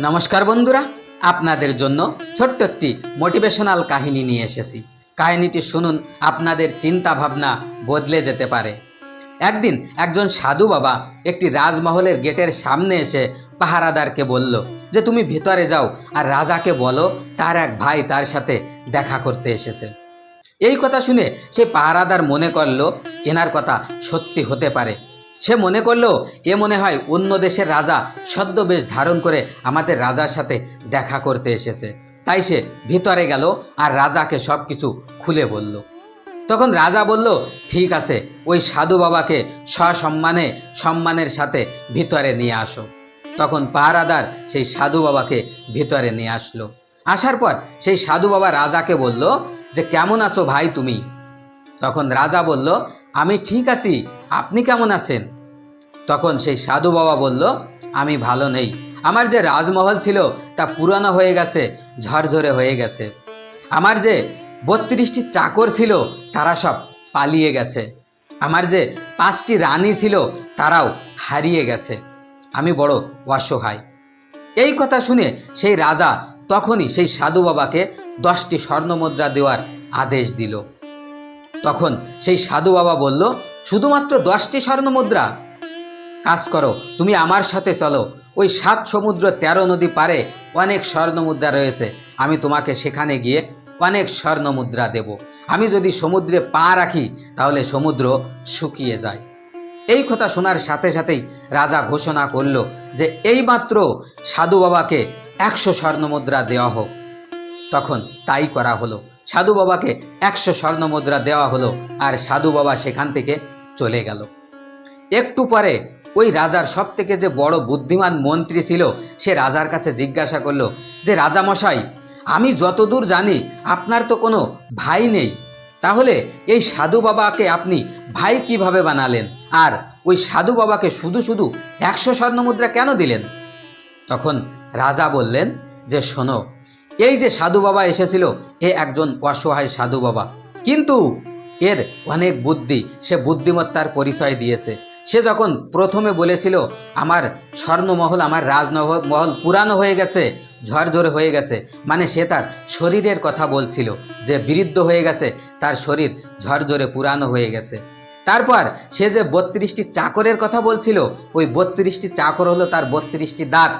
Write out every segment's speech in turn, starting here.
নমস্কার বন্ধুরা, আপনাদের জন্য ছোট্ট একটি মোটিভেশনাল কাহিনী নিয়ে এসেছি। কাহিনীটি শুনুন, আপনাদের চিন্তা ভাবনা বদলে যেতে পারে। একদিন একজন সাধু বাবা একটি রাজমহলের গেটের সামনে এসে পাহারাদারকে বলল, যে তুমি ভিতরে যাও আর রাজাকে বলো, তার এক ভাই তার সাথে দেখা করতে এসেছে। এই কথা শুনে সে পাহারাদার মনে করল, এনার কথা সত্যি হতে পারে। সে মনে করল, এ মনে হয় অন্য দেশের রাজা ছদ্মবেশ ধারণ করে আমাদের রাজার সাথে দেখা করতে এসেছে। তাই সে ভিতরে গেল আর রাজাকে সব কিছু খুলে বলল। তখন রাজা বলল, ঠিক আছে, ওই সাধু বাবাকে সসম্মানে, সম্মানের সাথে ভিতরে নিয়ে আসো। তখন পাহারাদার সেই সাধু বাবাকে ভিতরে নিয়ে আসলো। আসার পর সেই সাধু বাবা রাজাকে বলল, যে কেমন আছো ভাই তুমি? তখন রাজা বলল আমি ঠিক আছি, আপনি কেমন আছেন? তখন সেই সাধু বাবা বলল, আমি ভালো নেই। আমার যে রাজমহল ছিল, তা পুরানো হয়ে গেছে, ঝরঝরে হয়ে গেছে। আমার যে বত্রিশটি চাকর ছিল, তারা সব পালিয়ে গেছে। আমার যে পাঁচটি রানী ছিল, তারাও হারিয়ে গেছে। আমি বড় অসহায়। এই কথা শুনে সেই রাজা তখনই সেই সাধু বাবাকে দশটি স্বর্ণমুদ্রা দেওয়ার আদেশ দিল। তখন সেই সাধু বাবা বলল, শুধুমাত্র দশটি স্বর্ণমুদ্রা কাজ করো, তুমি আমার সাথে চলো। ওই সাত সমুদ্র তেরো নদী পারে অনেক স্বর্ণমুদ্রা রয়েছে। আমি তোমাকে সেখানে গিয়ে অনেক স্বর্ণমুদ্রা দেব। আমি যদি সমুদ্রে পা রাখি, তাহলে সমুদ্র শুকিয়ে যায়। এই কথা শোনার সাথে সাথেই রাজা ঘোষণা করল যে, এইমাত্র সাধু বাবাকে একশো স্বর্ণমুদ্রা দেওয়া হোক। তখন তাই করা হলো। সাধু বাবাকে একশো স্বর্ণমুদ্রা দেওয়া হলো আর সাধু বাবা সেখান থেকে চলে গেল। একটু পরে ওই রাজার সব থেকে যে বড় বুদ্ধিমান মন্ত্রী ছিল, সে রাজার কাছে জিজ্ঞাসা করল যে, রাজামশাই, আমি যতদূর জানি আপনার তো কোনো ভাই নেই। তাহলে এই সাধু বাবাকে আপনি ভাই কীভাবে বানালেন? আর ওই সাধু বাবাকে শুধু শুধু একশো স্বর্ণমুদ্রা কেন দিলেন? তখন রাজা বললেন যে, শোনো এই যে সাধু বাবা এসেছিল, এ একজন অসহায় সাধু বাবা। কিন্তু এর অনেক বুদ্ধি, সে বুদ্ধিমত্তার পরিচয় দিয়েছে। সে যখন প্রথমে বলেছিল, আমার স্বর্ণমহল, আমার রাজমহল মহল পুরানো হয়ে গেছে, ঝরঝরে হয়ে গেছে। মানে সে তার শরীরের কথা বলছিল, যে বৃদ্ধ হয়ে গেছে, তার শরীর ঝরঝরে পুরানো হয়ে গেছে। তারপর সে যে বত্রিশটি চাকরের কথা বলছিল, ওই বত্রিশটি চাকর হলো তার বত্রিশটি দাঁত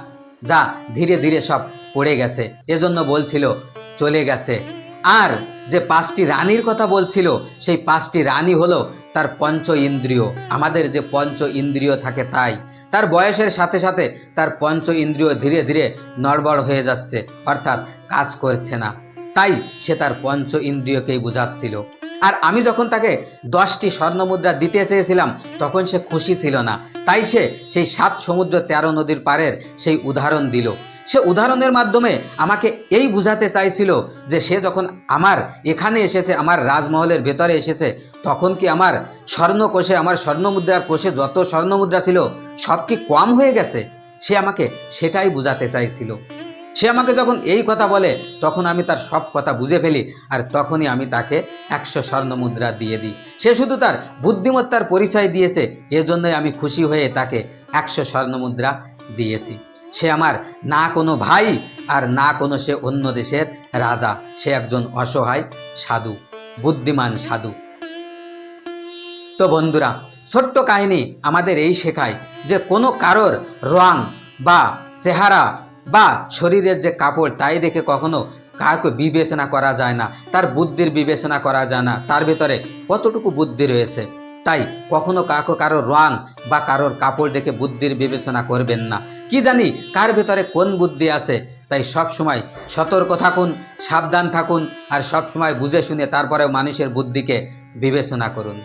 যা ধীরে ধীরে সব পড়ে গেছে। এজন্য বলছিল, চলে গেছে। আর যে পাঁচটি রানীর কথা বলছিল, সেই পাঁচটি রানী হলো তার পঞ্চ ইন্দ্রিয়। আমাদের যে পঞ্চ ইন্দ্রিয় থাকে তাই। তার বয়সের সাথে সাথে তার পঞ্চ ইন্দ্রিয় ধীরে ধীরে নড়বড় হয়ে যাচ্ছে, অর্থাৎ কাজ করছে না। তাই সে তার পঞ্চ ইন্দ্রিয়কেই বুঝাচ্ছিল। আর আমি যখন তাকে দশটি স্বর্ণমুদ্রা দিতে চেয়েছিলাম, তখন সে খুশি ছিল না। তাই সে সেই সাত সমুদ্র তেরো নদীর পারের সেই উদাহরণ দিল। সে উদাহরণের মাধ্যমে আমাকে এই বুঝাতে চাইছিল যে সে যখন আমার এখানে এসেছে, আমার রাজমহলের ভেতরে এসেছে, তখন কি আমার স্বর্ণকোষে, আমার স্বর্ণমুদ্রার কোষে যত স্বর্ণমুদ্রা ছিল, সব কি কম হয়ে গেছে? সে আমাকে সেটাই বুঝাতে চাইছিল। সে আমাকে যখন এই কথা বলে, তখন আমি তার সব কথা বুঝে ফেলি আর তখনই আমি তাকে একশো স্বর্ণমুদ্রা দিয়ে দিই। সে শুধু তার বুদ্ধিমত্তার পরিচয় দিয়েছে, এজন্যই আমি খুশি হয়ে তাকে একশো স্বর্ণমুদ্রা দিয়েছি। সে আমার না কোনো ভাই আর না কোনো সে অন্য দেশের রাজা। সে একজন অসহায় সাধু, বুদ্ধিমান সাধু। তো বন্ধুরা, ছোট্ট কাহিনী আমাদের এই শেখায় যে কোনো কারোর রং বা চেহারা বা শরীরের যে কাপড়, তাই দেখে কখনো কাউকে বিবেচনা করা যায় না, তার বুদ্ধির বিবেচনা করা যায় না, তার ভিতরে কতটুকু বুদ্ধি রয়েছে। তাই কখনো কাউকে কারোর রং বা কারোর কাপড় দেখে বুদ্ধির বিবেচনা করবেন না। কি জানি কার ভেতরে কোন বুদ্ধি আছে। তাই সব সময় সতর্ক থাকুন, সাবধান থাকুন আর সব সময় বুঝে শুনে তারপরে মানুষের বুদ্ধিকে বিবেচনা করুন।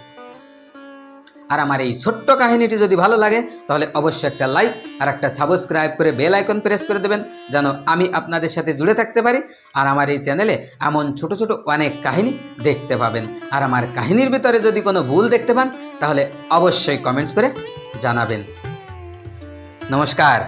আর আমার এই ছোট্ট কাহিনীটি যদি ভালো লাগে, তাহলে অবশ্যই একটা লাইক আর একটা সাবস্ক্রাইব করে বেল আইকন প্রেস করে দেবেন, যেন আমি আপনাদের সাথে জুড়ে থাকতে পারি আর আমার এই চ্যানেলে এমন ছোট ছোট অনেক কাহিনী দেখতে পাবেন। আর আমার কাহিনীর ভিতরে যদি কোনো ভুল দেখতে পান, তাহলে অবশ্যই কমেন্টস করে জানাবেন। নমস্কার